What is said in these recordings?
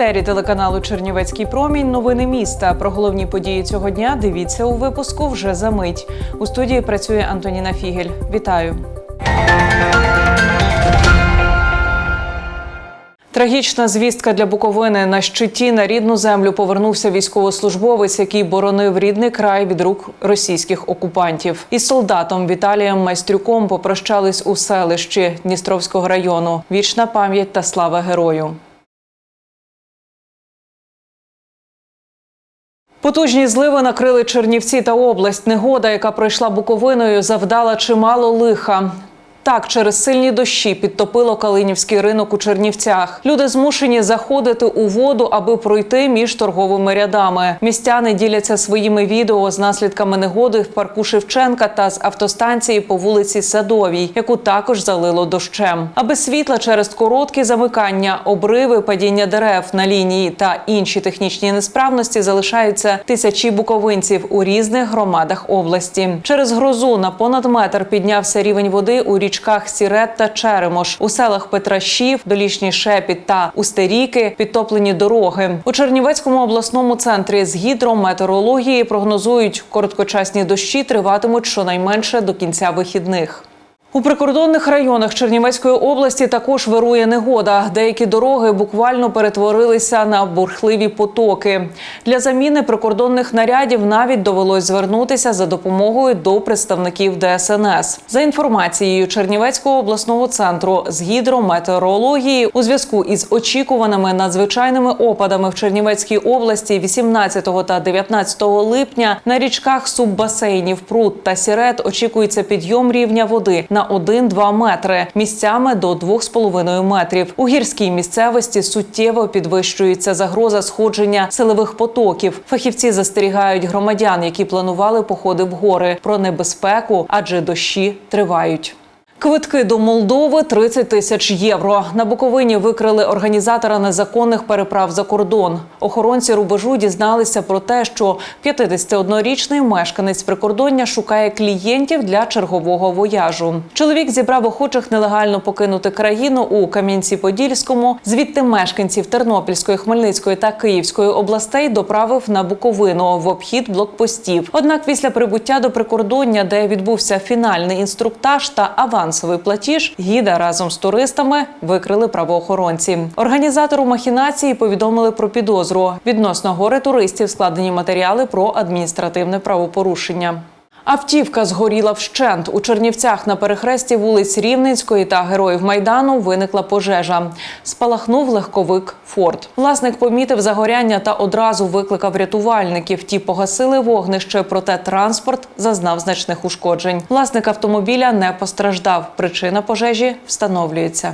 етері телеканалу Чернівецький промінь. Новини міста. Про головні події цього дня дивіться у випуску вже за мить. У студії працює Антоніна Фігель. Вітаю. Трагічна звістка для Буковини на щиті на рідну землю повернувся військовослужбовець, який боронив рідний край від рук російських окупантів. Із солдатом Віталієм Майстрюком попрощались у селищі Дністровського району. Вічна пам'ять та слава герою. Потужні зливи накрили Чернівці та область. Негода, яка пройшла Буковиною, завдала чимало лиха. Так, через сильні дощі підтопило Калинівський ринок у Чернівцях. Люди змушені заходити у воду, аби пройти між торговими рядами. Містяни діляться своїми відео з наслідками негоди в парку Шевченка та з автостанції по вулиці Садовій, яку також залило дощем. Аби світла через короткі замикання, обриви, падіння дерев на лінії та інші технічні несправності залишаються тисячі буковинців у різних громадах області. Через грозу на понад метр піднявся рівень води у річках Сірет та Черемош. У селах Петрашів, Долішній Шепіт та Устеріки підтоплені дороги. У Чернівецькому обласному центрі з гідрометеорології прогнозують короткочасні дощі триватимуть щонайменше до кінця вихідних. У прикордонних районах Чернівецької області також вирує негода. Деякі дороги буквально перетворилися на бурхливі потоки. Для заміни прикордонних нарядів навіть довелось звернутися за допомогою до представників ДСНС. За інформацією Чернівецького обласного центру з гідрометеорології у зв'язку із очікуваними надзвичайними опадами в Чернівецькій області 18 та 19 липня на річках суббасейнів Прут та Сірет очікується підйом рівня води на 1-2 метри, місцями до 2,5 метрів. У гірській місцевості суттєво підвищується загроза сходження силових потоків. Фахівці застерігають громадян, які планували походи в гори про небезпеку, адже дощі тривають. Квитки до Молдови 30 тисяч євро. На Буковині викрили організатора незаконних переправ за кордон. Охоронці рубежу дізналися про те, що 51-річний мешканець прикордоння шукає клієнтів для чергового вояжу. Чоловік зібрав охочих нелегально покинути країну у Кам'янці-Подільському. Звідти мешканців Тернопільської, Хмельницької та Київської областей доправив на Буковину в обхід блокпостів. Однак, після прибуття до прикордоння, де відбувся фінальний інструктаж та авансовий платіж, гіда разом з туристами викрили правоохоронці. Організатору махінації повідомили про підозру. Відносно гори туристів складені матеріали про адміністративне правопорушення. Автівка згоріла вщент. У Чернівцях на перехресті вулиць Рівненської та Героїв Майдану виникла пожежа. Спалахнув легковик Форд. Власник помітив загоряння та одразу викликав рятувальників. Ті погасили вогнище, проте транспорт зазнав значних ушкоджень. Власник автомобіля не постраждав. Причина пожежі встановлюється.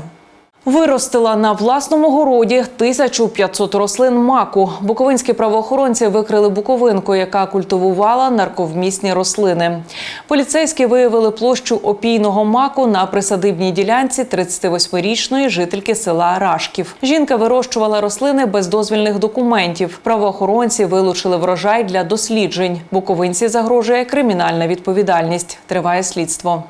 Виростила на власному городі 1500 рослин маку. Буковинські правоохоронці викрили буковинку, яка культивувала нарковмісні рослини. Поліцейські виявили площу опійного маку на присадибній ділянці 38-річної жительки села Рашків. Жінка вирощувала рослини без дозвільних документів. Правоохоронці вилучили врожай для досліджень. Буковинці загрожує кримінальна відповідальність. Триває слідство.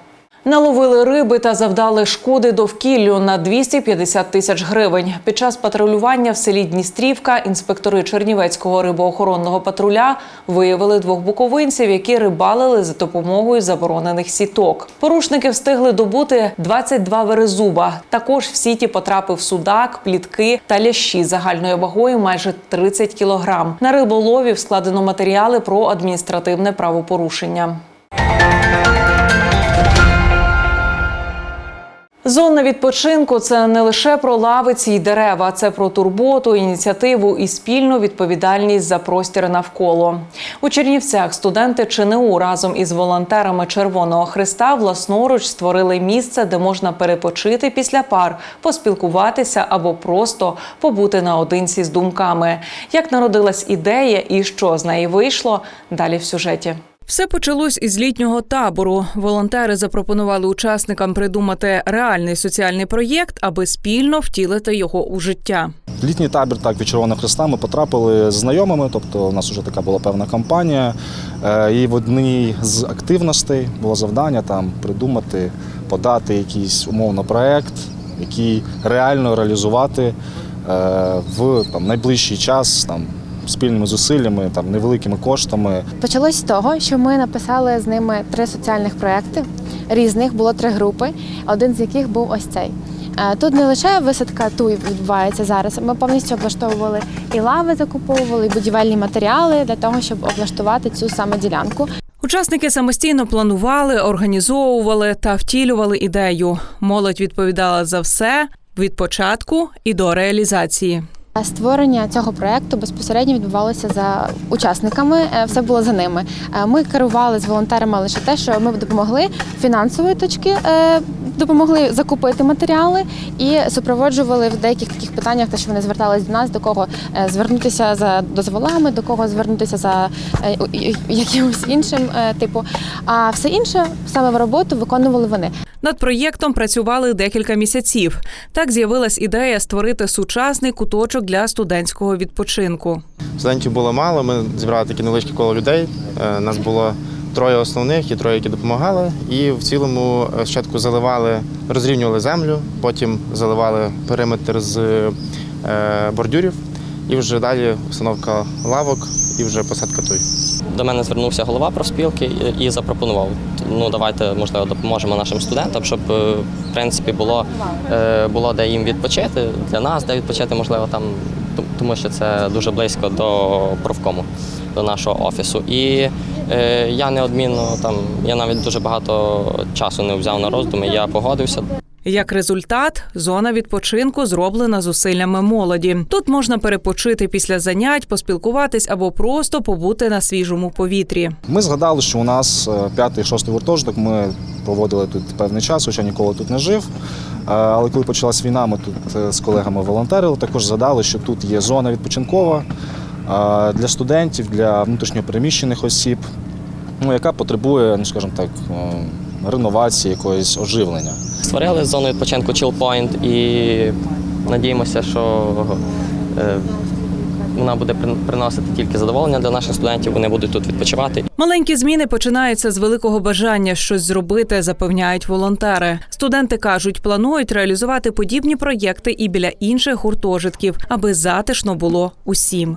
Наловили риби та завдали шкоди довкіллю на 250 тисяч гривень. Під час патрулювання в селі Дністрівка інспектори Чернівецького рибоохоронного патруля виявили двох буковинців, які рибалили за допомогою заборонених сіток. Порушники встигли добути 22 верезуба. Також в сіті потрапив судак, плітки та лящі загальною вагою майже 30 кілограм. На риболовів складено матеріали про адміністративне правопорушення. Зона відпочинку це не лише про лавиці й дерева, це про турботу, ініціативу і спільну відповідальність за простір навколо. У Чернівцях студенти ЧНУ разом із волонтерами Червоного Христа власноруч створили місце, де можна перепочити після пар, поспілкуватися або просто побути наодинці з думками. Як народилась ідея і що з неї вийшло? Далі в сюжеті. Все почалось із літнього табору. Волонтери запропонували учасникам придумати реальний соціальний проєкт, аби спільно втілити його у життя. Літній табір так від Червоного Христа ми потрапили з знайомими, тобто у нас вже така була певна кампанія. Е, І в одній з активностей було завдання там придумати, подати якийсь умовно проект, який реально реалізувати в там, найближчий час там, спільними зусиллями, там, невеликими коштами. Почалось з того, що ми написали з ними три соціальних проекти різних, було три групи, один з яких був ось цей. Е, Тут не лише висадка туй відбувається зараз. Ми повністю облаштовували і лави, закуповували, і будівельні матеріали для того, щоб облаштувати цю саме ділянку. Учасники самостійно планували, організовували та втілювали ідею. Молодь відповідала за все від початку і до реалізації. А Створення цього проекту безпосередньо відбувалося за учасниками. е, Все було за ними. Е, Ми керували з волонтерами лише те, що ми допомогли фінансової точки, е, допомогли закупити матеріали і супроводжували в деяких таких питаннях, те, що вони звертались до нас, до кого е, звернутися за дозволами, до кого звернутися за е, якимось іншим е, типу. А все інше саме в роботу виконували вони. Над проєктом працювали декілька місяців. Так з'явилась ідея створити сучасний куточок для студентського відпочинку. Студентів було мало, ми зібрали таке невеличке коло людей. Нас було троє основних і троє, які допомагали. І в цілому е, спочатку заливали, розрівнювали землю, потім заливали периметр з е, бордюрів, і вже далі установка лавок і вже посадка туй. До мене звернувся голова профспілки і- запропонував. Ну давайте можливо допоможемо нашим студентам, щоб е, в принципі було, було де їм відпочити для нас, де відпочити, можливо, там тому що це дуже близько до профкому, до нашого офісу. І е, я неодмінно там, я навіть дуже багато часу не взяв на роздуми. Я погодився. Як результат, зона відпочинку зроблена зусиллями молоді. Тут можна перепочити після занять, поспілкуватись або просто побути на свіжому повітрі. Ми згадали, що у нас е, п'ятий, шостий гуртожиток. Ми проводили тут певний час, хоча ніколи тут не жив. Е, Але коли почалась війна, ми тут е, з колегами волонтерили. Також згадали, що тут є зона відпочинкова для студентів, для внутрішньопереміщених осіб, ну, яка потребує, ну скажімо так, е, реновації, якогось оживлення. Створили зону відпочинку Chill Point і надіємося, що е, вона буде приносити тільки задоволення для наших студентів. Вони будуть тут відпочивати. Маленькі зміни починаються з великого бажання щось зробити, запевняють волонтери. Студенти кажуть, планують реалізувати подібні проєкти і біля інших гуртожитків, аби затишно було усім.